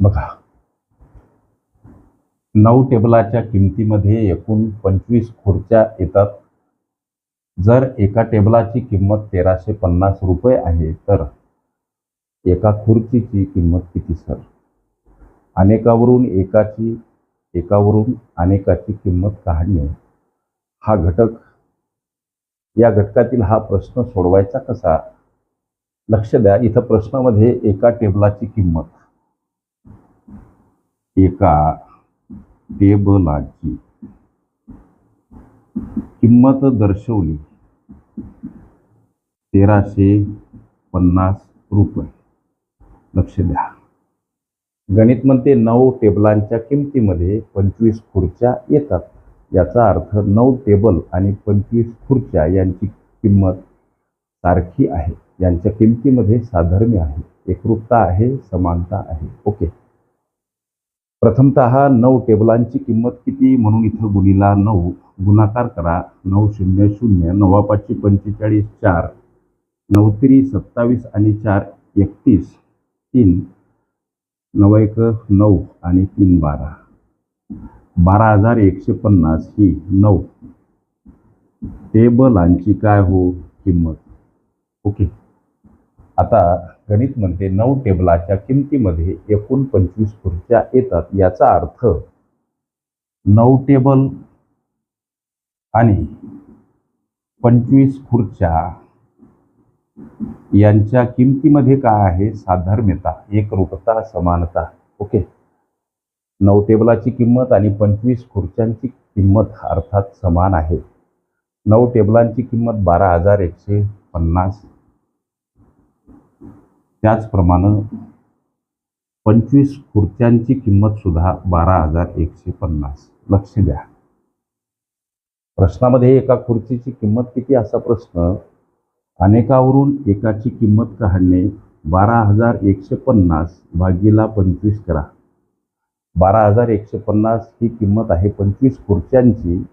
बघा. नऊ टेबलाच्या किमतीमध्ये एकूण पंचवीस खुर्च्या येतात. जर एका टेबलाची किंमत तेराशे पन्नास रुपये आहे तर एका खुर्चीची किंमत किती सर? अनेकावरून एकाची एकावरून अनेकाची किंमत काढणे हा घटक या घटकातील हा प्रश्न सोडवायचा कसा? लक्ष द्या इथं प्रश्नामध्ये एका टेबलाची किंमत. एका टेबलाची किंमत दर्शवली. तेराशे पन्नास रुपये. लक्ष द्या. गणित म्हणते नऊ टेबलांच्या किमतीमध्ये पंचवीस खुर्च्या येतात. याचा अर्थ नऊ टेबल आणि पंचवीस खुर्च्या यांची किंमत सारखी आहे. यांच्या किमतीमध्ये साधर्म्य आहे. एकरूपता आहे समानता आहे. ओके. प्रथमतः नऊ टेबलांची किंमत किती म्हणून इथं गुणीला नऊ? गुणाकार करा. नऊ शून्य शून्य. नवा पाचशे पंचेचाळीस चार. नऊ तिरी सत्तावीस आणि चार एकतीस. तीन. नऊ एक नऊ आणि तीन बारा. बारा हजार एकशे पन्नास ही नऊ टेबलांची काय हो? किंमत. ओके. आता गणित म्हणते नऊ टेबलाच्या किमतीमध्ये एकूण पंचवीस खुर्च्या येतात. याचा अर्थ नऊ टेबल आणि पंचवीस खुर्च्या यांच्या किमतीमध्ये काय आहे? साधर्म्यता एकरूपता समानता. ओके? नऊ टेबलाची किंमत आणि पंचवीस खुर्च्यांची किंमत अर्थात समान आहे. नऊ टेबलांची किंमत बारा हजार एकशे पन्नास त्याचप्रमाणे पंचवीस खुर्च्यांची किंमतसुद्धा बारा हजार एकशे पन्नास. लक्ष द्या. प्रश्नामध्ये एका खुर्चीची किंमत किती असा प्रश्न अनेकावरून एकाची किंमत काढणे बारा हजार एकशे पन्नास भागीला पंचवीस करा. बारा हजार एकशे पन्नास ही किंमत आहे पंचवीस खुर्च्यांची.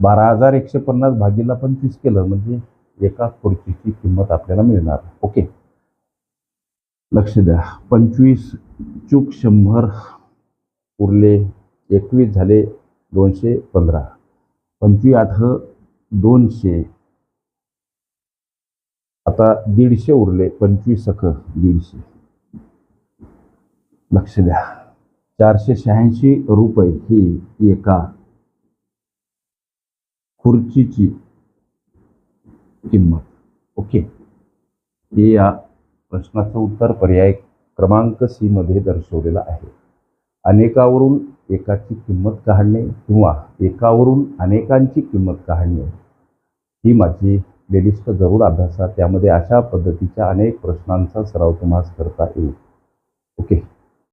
बारा हजार एकशे पन्नास भागीला पंचवीस केलं म्हणजे एका खुर्चीची किंमत आपल्याला मिळणार. ओके. लक्ष द्या. पंचवीस चूक शंभर उरले एकवीस झाले दोनशे पंधरा. पंचवीस आठ दोनशे. आता दीडशे उरले पंचवीस सख दीडशे. लक्ष द्या. चारशे शहाऐंशी रुपये ही एका खुर्चीची किंमत. ओके? हे या प्रश्नाचं उत्तर पर्याय क्रमांक सी मध्ये दर्शवलेलं आहे. अनेकावरून एकाची किंमत काढणे किंवा एकावरून अनेकांची किंमत काढणे ही माझी प्लेलिस्ट जरूर अभ्यासा त्यामध्ये अशा पद्धतीच्या अनेक प्रश्नांचा सराव तुम्हाला करता येईल. ओके.